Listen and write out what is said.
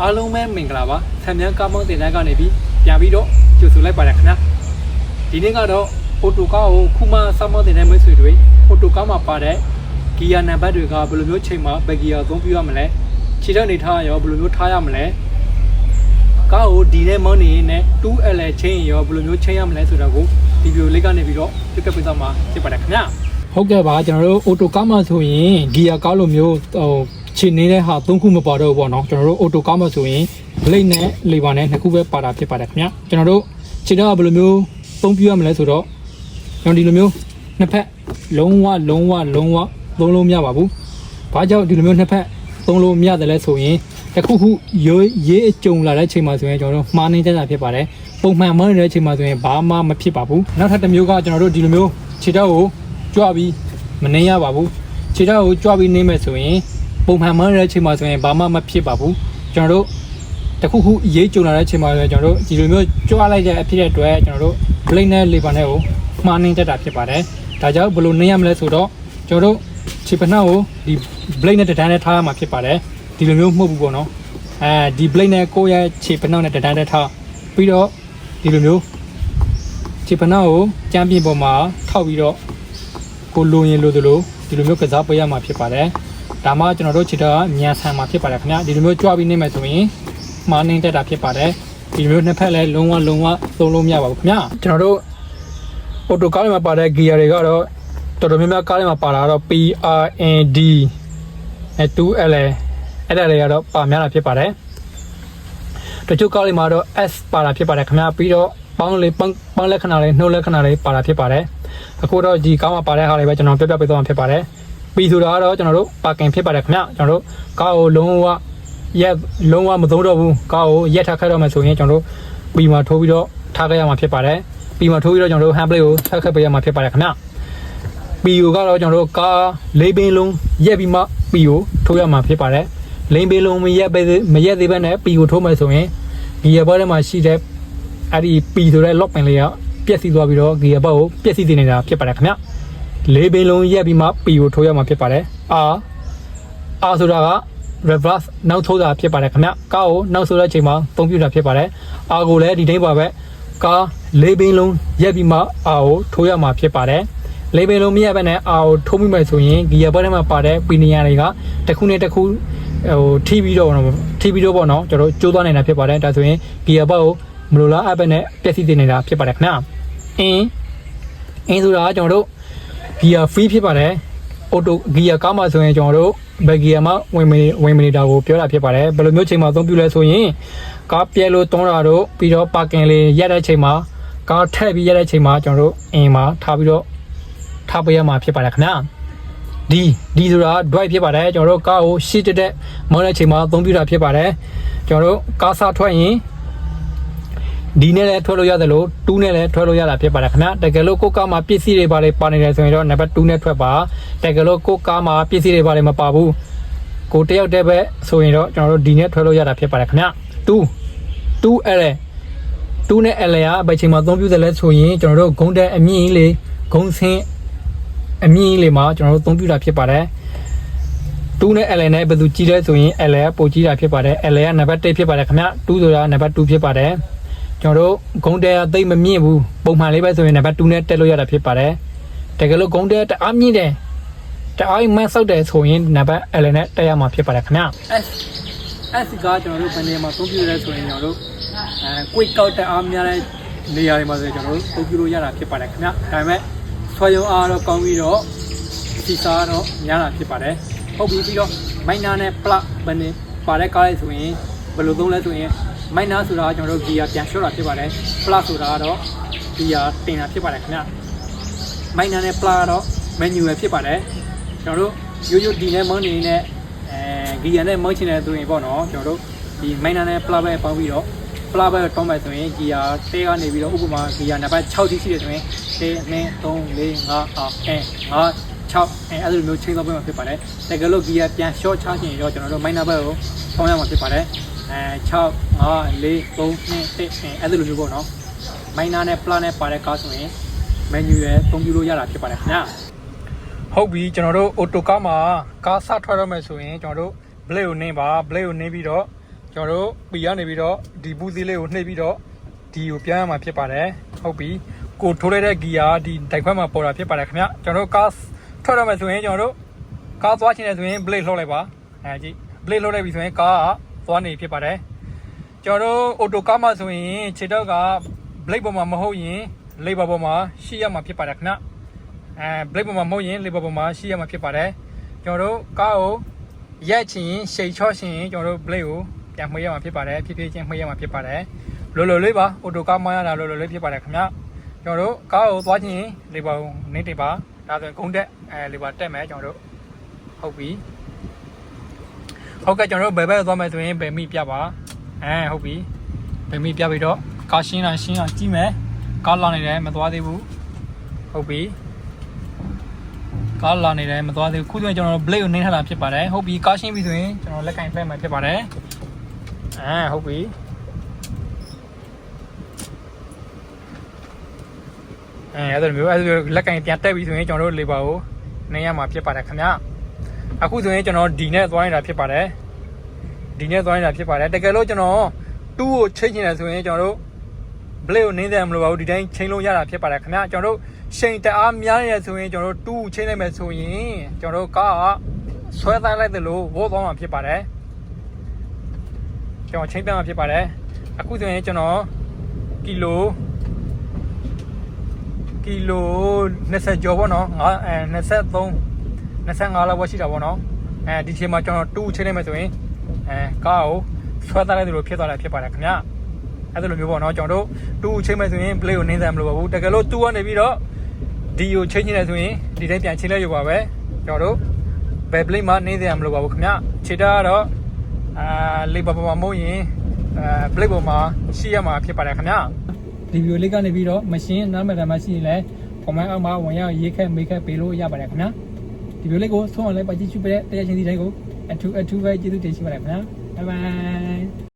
အားလုံးပဲမင်္ဂလာပါဆံမြန်းကားမောင်းတင်တန်းကနေပြီးပြန်ပြီးတော့ကြိုဆိုလိုက်ပါတယ်ခင်ဗျာဒီနေ့ကတော့အော်တိုကားကိုခုမှစောင်းမောင်းတင်တဲ့မိတ်ဆွေတွေအော်တိုကားမှာပါတဲ့ဂီယာနံပါတ်တွေကဘယ်လိုမျိုးချိန်မှာဘယ်ဂီယာအသုံးပြုရမလဲခြေထောက်နေထားရောဘယ်လိုမျိုးထားရမလဲကားကိုဒီနဲ့မောင်းနေရင် 2L ချိန်ရောဘယ်လိုမျိုးချိန်ရမလဲဆိုတော့ကိုဒီဗီဒီယိုလေးကနေပြီးတော့ပြကပ်ပေးသွားမှာဖြစ်ပါတယ်ခင်ဗျာဟုတ်ကဲ့ပါကျွန်တော်တို့အော်တိုကားမှာဆိုရင်ဂီယာကားလိုမျိုးဟို ခြေနေတဲ့ဟာ၃ခုမပါတော့ဘူးပေါ့နော်ကျွန်တော်တို့အော်တိုကားမှာဆိုရင် blade နဲ့ lever နဲ့နှစ်ခုပဲပါတာဖြစ်ပါတယ်ခင်ဗျကျွန်တော်တို့ခြေထောက်ကဘယ်လိုမျိုးသုံးပြရမလဲဆိုတော့ကျွန်တော်ဒီလိုမျိုးနှစ်ဖက်လုံးဝလုံးဝလုံးဝသုံးလို့မရပါဘူးဘာကြောင့်ဒီလိုမျိုးနှစ်ဖက်သုံးလို့မရတယ်လဲဆိုရင်တစ်ခုခုရေးရေးအကြုံလာတဲ့ချိန်မှာဆိုရင်ကျွန်တော်တို့မှားနေတတ်တာဖြစ်ပါတယ်ပုံမှန်မနေတဲ့ချိန်မှာဆိုရင်ဘာမှမဖြစ်ပါဘူးနောက်ထပ်တစ်မျိုးကကျွန်တော်တို့ဒီလိုမျိုးခြေထောက်ကိုကြွပြီးမနေရပါဘူးခြေထောက်ကိုကြွပြီးနေမယ်ဆိုရင် ပုံမှန်မနေတဲ့ချိန်မှာဆိုရင်ဘာမှမဖြစ်ပါဘူးကျွန်တော်တို့တခုခုအရေးကြုံလာတဲ့အချိန်မှာလည်းကျွန်တော်တို့ဒီလိုမျိုးကြွားလိုက်တဲ့အဖြစ်တဲ့အတွက်ကျွန်တော်တို့ blade နဲ့ lever နဲ့ကိုမှားနှင်းတက်တာဖြစ်ပါတယ်။ဒါကြောင့်ဘယ်လိုနှင်းရမလဲဆိုတော့ကျွန်တော်တို့ခြေပနှောက်ကိုဒီ blade နဲ့တဒန်းနဲ့ထားရမှာဖြစ်ပါတယ်။ဒီလိုမျိုးမှုတ်ဘူးပေါ့နော်။အဲဒီ blade နဲ့ကိုယ့်ရဲ့ခြေပနှောက်နဲ့တဒန်းနဲ့ထားပြီးတော့ဒီလိုမျိုးခြေပနှောက်ကိုကြမ်းပြင်ပေါ်မှာထောက်ပြီးတော့ကိုလိုရင်လိုသလိုဒီလိုမျိုးကစားပေးရမှာဖြစ်ပါတယ်။ ဒါမှကျွန်တော်တို့ခြေထောက်ကမြန်ဆန်မှာဖြစ်ပါတယ်ခင်ဗျာဒီလိုမျိုးကြွားပြီးနေမယ်ဆိုရင်မှားနေတတ်တာဖြစ်ပါတယ်ဒီလိုမျိုးနှစ်ဖက်လည်းလုံးဝလုံးဝသုံးလို့မရပါဘူးခင်ဗျာကျွန်တော်တို့အော်တိုကားတွေမှာပါတဲ့ gear တွေကတော့တော်တော်များများကားတွေမှာပါတာကတော့ PRND အဲ 2L အဲ့ဒါတွေကတော့ပါများတာဖြစ်ပါတယ်တချို့ကားတွေမှာတော့ S ပါတာဖြစ်ပါတယ်ခင်ဗျာပြီးတော့ပေါင်းလေးပေါင်းပေါင်းလက္ခဏာလေးနှုတ်လက္ခဏာလေးပါတာဖြစ်ပါတယ်အခုတော့ဒီကားမှာပါတဲ့ဟာတွေပဲကျွန်တော်ပြပြပေးသွားမှာဖြစ်ပါတယ် P ဆိုတာကတော့ကျွန်တော်တို့ parking ဖြစ်ပါတယ်ခင်ဗျာကျွန်တော်တို့ကားကိုလုံးဝရက်လုံးဝမသုံးတော့ဘူးကားကိုရက်ထားခဲ့တော့မှဆိုရင်ကျွန်တော်တို့ပီမှာထိုးပြီးတော့ထားခဲ့ရမှာဖြစ်ပါတယ်ပီမှာထိုးပြီးတော့ကျွန်တော်တို့ hand plate ကိုဆက်ခဲ့ပေးရမှာဖြစ်ပါတယ်ခင်ဗျပီကိုကတော့ကျွန်တော်တို့ကားလေးပင်လုံးရက်ပြီးမှပီကိုထိုးရမှာဖြစ်ပါတယ်လိန်ပင်လုံးမရက်ပဲမရက်သေးဘဲနဲ့ပီကိုထိုးမယ်ဆိုရင်ဂီယာဘောထဲမှာရှိတဲ့အဲ့ဒီပီဆိုတဲ့ lock pin လေးကပြက်စီးသွားပြီးတော့ဂီယာဘောကိုပြက်စီးနေနေတာဖြစ်ပါတယ်ခင်ဗျ လေးပင်လုံးရက်ပြီးမှပီကိုထိုးရမှာဖြစ်ပါတယ်အာအာဆိုတာက reverse နောက်ထိုးတာဖြစ်ပါတယ်ခင်ဗျကားကိုနောက်ဆိုတဲ့အချိန်မှာပုံပြတာဖြစ်ပါတယ်အာကိုလည်းဒီတိုင်းပါပဲကားလေးပင်လုံးရက်ပြီးမှအာကိုထိုးရမှာဖြစ်ပါတယ်လေးပင်လုံးမရက်ဘဲနဲ့အာကိုထိုးမိမယ်ဆိုရင်ဂီယာဘက်ထဲမှာပါတဲ့ပီနီယာတွေကတစ်ခုနဲ့တစ်ခုဟိုထိပြီးတော့ထိပြီးတော့ပေါ့နော်ကျွန်တော်ကျိုးသွားနေတာဖြစ်ပါတယ်ဒါဆိုရင်ဂီယာဘက်ကိုမလိုလားအပ်ဘဲနဲ့ပျက်စီးနေနေတာဖြစ်ပါတယ်ခင်ဗျအင်းအင်းဆိုတာကကျွန်တော်တို့ ဂီယာ free ဖြစ်ပါတယ်အော်တိုဂီယာကားမှာဆိုရင်ကျွန်တော်တို့ဘယ်ဂီယာမှာဝင်မနေဝင်မနေတာကိုပြောတာဖြစ်ပါတယ်ဘယ်လိုမျိုးချိန်မှာအသုံးပြုလဲဆိုရင်ကားပြဲလို့တွန်းတာတို့ပြီးတော့ပါကင်လေးရက်တဲ့ချိန်မှာကားထည့်ပြီးရက်တဲ့ချိန်မှာကျွန်တော်တို့အင်မှာထားပြီးတော့ထားပေးရမှာဖြစ်ပါတယ်ခင်ဗျာဒီဒီဆိုတာ drive ဖြစ်ပါတယ်ကျွန်တော်တို့ကားကိုရှစ်တက်တက်မောင်းတဲ့ချိန်မှာအသုံးပြုတာဖြစ်ပါတယ်ကျွန်တော်တို့ကားစားထွက်ရင် ဒီနဲ့လည်းထွက်လို့ရတယ်လို့2နဲ့လည်းထွက်လို့ရတာဖြစ်ပါတယ်ခင်ဗျာတကယ်လို့ကိုယ်ကားမှာပစ္စည်းတွေပါလေပါနေတယ်ဆိုရင်တော့နံပါတ်2နဲ့ထွက်ပါတကယ်လို့ကိုယ်ကားမှာပစ္စည်းတွေပါလေမပါဘူးကိုတယောက်တည်းပဲဆိုရင်တော့ကျွန်တော်တို့ဒီနဲ့ထွက်လို့ရတာဖြစ်ပါတယ်ခင်ဗျာ2 2L 2နဲ့ L ကဘယ်ချိန်မှာအသုံးပြုတယ်လဲဆိုရင်ကျွန်တော်တို့ဂုံးတက်အမြင့်ကြီးလေးဂုံးဆင်းအမြင့်ကြီးလေးမှာကျွန်တော်တို့အသုံးပြုတာဖြစ်ပါတယ်2နဲ့ L နဲ့ဘယ်သူကြီးလဲဆိုရင် L ကပိုကြီးတာဖြစ်ပါတယ် L ကနံပါတ်1ဖြစ်ပါတယ်ခင်ဗျ2ဆိုတာနံပါတ်2ဖြစ်ပါတယ် ကျွန်တော်တို့ဂုံးတဲကသိမ့်မမြင့်ဘူးပုံမှန်လေးပဲဆိုရင်နံပါတ်2နဲ့တက်လို့ရတာဖြစ်ပါတယ်တကယ်လို့ဂုံးတဲတအားမြင့်တယ်တအားမဆောက်တယ်ဆိုရင်နံပါတ် L နဲ့တက်ရမှာဖြစ်ပါတယ်ခင်ဗျ S S ကကျွန်တော်တို့ဘယ်နေရာမှာသုံးပြရဲဆိုရင်ကျွန်တော်တို့အဲ quick ကောက်တက်အားများတဲ့နေရာတွေမှာဆိုရင်ကျွန်တော်တို့သုံးပြလို့ရတာဖြစ်ပါတယ်ခင်ဗျဒါပေမဲ့ဆွဲရုံအားတော့ကောင်းပြီးတော့စီစာတော့များတာဖြစ်ပါတယ်ဟုတ်ပြီပြီးတော့ minor နဲ့ plus ဘယ်နေပါတဲ့ကားလေးဆိုရင်ဘယ်လိုသုံးလဲဆိုရင် minor ဆိုတာကကျွန်တော်တို့ gear ပြန်လျှော့တာဖြစ်ပါတယ် plus ဆိုတာကတော့ gear တင်တာဖြစ်ပါတယ်ခင်ဗျ minor နဲ့ plus ကတော့ manual ဖြစ်ပါတယ်ကျွန်တော်တို့ရိုးရိုးဒီနဲ့မွန်းနေနဲ့အဲ gear နဲ့မွန်းချင်တဲ့သူရင်ပေါ့နော်ကျွန်တော်တို့ဒီ minor နဲ့ plus ပဲပေါင်းပြီးတော့ plus ပဲတောင်းမယ်ဆိုရင် gear တဲကနေပြီးတော့ဥပမာ gear နံပါတ်6တိရှိတယ်ဆိုရင်1 2 3 4 5အောက်အဲ5 6အဲအဲ့လိုမျိုးချိန်သွားပေးမှာဖြစ်ပါတယ်တကယ်လို့ gear ပြန် short ချချင်ရင်တော့ကျွန်တော်တို့ minor ဘက်ကိုပေါင်းရမှာဖြစ်ပါတယ် အဲ6 5 4 3 2 1အဲအဲ့လိုမျိုးပေါ့နော် minor နဲ့ plus နဲ့ပါတဲ့ကားဆိုရင် menu ရဲ့ပုံပြလို့ရတာဖြစ်ပါတယ်ခင်ဗျာဟုတ်ပြီကျွန်တော်တို့ auto car မှာကားစထွက်ရမယ်ဆိုရင်ကျွန်တော်တို့ blade ကိုနှင်းပါ blade ကိုနှင်းပြီးတော့ကျွန်တော်တို့ပီကနေပြီးတော့ဒီဘူးသေးလေးကိုနှိပ်ပြီးတော့ဒီကိုပြန်ရမှာဖြစ်ပါတယ်ဟုတ်ပြီကိုထိုးလိုက်တဲ့ဂီယာဒီတိုက်ခွက်မှာပေါ်တာဖြစ်ပါတယ်ခင်ဗျကျွန်တော်တို့ကားထွက်ရမယ်ဆိုရင်ကျွန်တော်တို့ကားသွားချင်တယ်ဆိုရင် blade လှုပ်လိုက်ပါအဲကြည့် blade လှုပ်လိုက်ပြီဆိုရင်ကားက သွားနေဖြစ်ပါတယ်ကျွန်တော်တို့ auto ကားမှာဆိုရင်ခြေတော့က blade ပေါ်မှာမဟုတ်ရင် labor ပေါ်မှာရှိရမှာဖြစ်ပါတယ်ခင်ဗျအဲ blade ပေါ်မှာမဟုတ်ရင် labor ပေါ်မှာရှိရမှာဖြစ်ပါတယ်ကျွန်တော်တို့ကားကိုရက်ချင်ရှိန်ချော့ချင်ကျွန်တော်တို့ blade ကိုပြန်မှွေးရမှာဖြစ်ပါတယ်ဖြည်းဖြည်းချင်းမှွေးရမှာဖြစ်ပါတယ်လောလောလေးပါ auto ကားမှရတာလောလောလေးဖြစ်ပါတယ်ခင်ဗျကျွန်တော်တို့ကားကိုသွားချင် labor ကိုနေတိပါဒါဆိုရင်ဂုံးတက်အဲ labor တက်မယ်ကျွန်တော်တို့ဟုတ်ပြီ ဟုတ်ကဲ့ကျွန်တော်တို့ဘယ်ဘက်သွားမယ်ဆိုရင်ဘယ်မိပြပါအဲဟုတ်ပြီဘယ်မိပြပြီးတော့ကားရှင်းတာရှင်းအောင်ကြည့်မယ်ကားလာနေတယ်မသွားသေးဘူးဟုတ်ပြီကားလာနေတယ်မသွားသေးဘူးခုဆိုရင်ကျွန်တော်တို့ blade ကိုနှင်းထားတာဖြစ်ပါတယ်ဟုတ်ပြီကားရှင်းပြီဆိုရင်ကျွန်တော်လက်ကင်ဖက်မှာဖြစ်ပါတယ်အဲဟုတ်ပြီအဲအဲ့ဒါမျိုးအဲ့ဒါလက်ကင်ပြန်တက်ပြီဆိုရင်ကျွန်တော်တို့ labor ကိုနှင်းရမှာဖြစ်ပါတယ်ခင်ဗျ အခုဆိုရင်ကျွန်တော်ဒီနဲ့သွားနေတာဖြစ်ပါတယ်ဒီနဲ့သွားနေတာဖြစ်ပါတယ်တကယ်လို့ကျွန်တော်တူးကိုချိန်ချင်တယ်ဆိုရင်ကျွန်တော်တို့ blade ကိုနင်းတယ်မလို့ပါဘူးဒီတိုင်းချိန်လို့ရတာဖြစ်ပါတယ်ခင်ဗျကျွန်တော်တို့ရှိန်တအားများနေရဆိုရင်ကျွန်တော်တို့တူးချိန်လိုက်မယ်ဆိုရင်ကျွန်တော်တို့ကားကဆွဲသားလိုက်တယ်လို့ဝေါ်သွားမှာဖြစ်ပါတယ်ကျွန်တော်ချိန်ပြမှာဖြစ်ပါတယ်အခုဆိုရင်ကျွန်တော်ကီလိုကီလို20ကျော်ပေါ့နော်ငါအဲ23 25လောက်ပဲရှိတာပေါ့နော်အဲဒီချိန်မှာကျွန်တော်တူးချိန်လိုက်မယ်ဆိုရင်အဲကားကိုဆွဲသားလိုက်တယ်လို့ဖြစ်သွားတာဖြစ်ပါတယ်ခင်ဗျအဲ့ဒါလိုမျိုးပေါ့နော်ကျွန်တော်တို့တူချိန်မဲ့ဆိုရင် play ကိုနင်းစမ်းမလို့ပါဘူးတကယ်လို့တူကနေပြီးတော့ဒီကိုချိန်နေတယ်ဆိုရင်ဒီတိုင်းပြန်ချိန်လိုက်ရပါပဲကျွန်တော်တို့ဘယ် play မှာနင်းစမ်းမလို့ပါဘူးခင်ဗျခြေတာကတော့အာလေးပါပါမမုံရင်အာ play ပေါ်မှာရှိရမှာဖြစ်ပါတယ်ခင်ဗျဒီဗီဒီယိုလေးကနေပြီးတော့မရှင်းနားမတမ်းမရှိရင်လည်း comment အောက်မှာဝင်ရောက်ရေးခက်မေးခက်ပေးလို့ရပါတယ်ခင်ဗျ ဒီဗီဒီယိုလေးကိုဆုံးအောင်လိုက်ပါကြည့်ရှုပေးတဲ့တရားချင်းဒီတိုင်းကိုအထူးအထူးပဲကျေးဇူးတင်ရှိပါတယ်ခင်ဗျ bye bye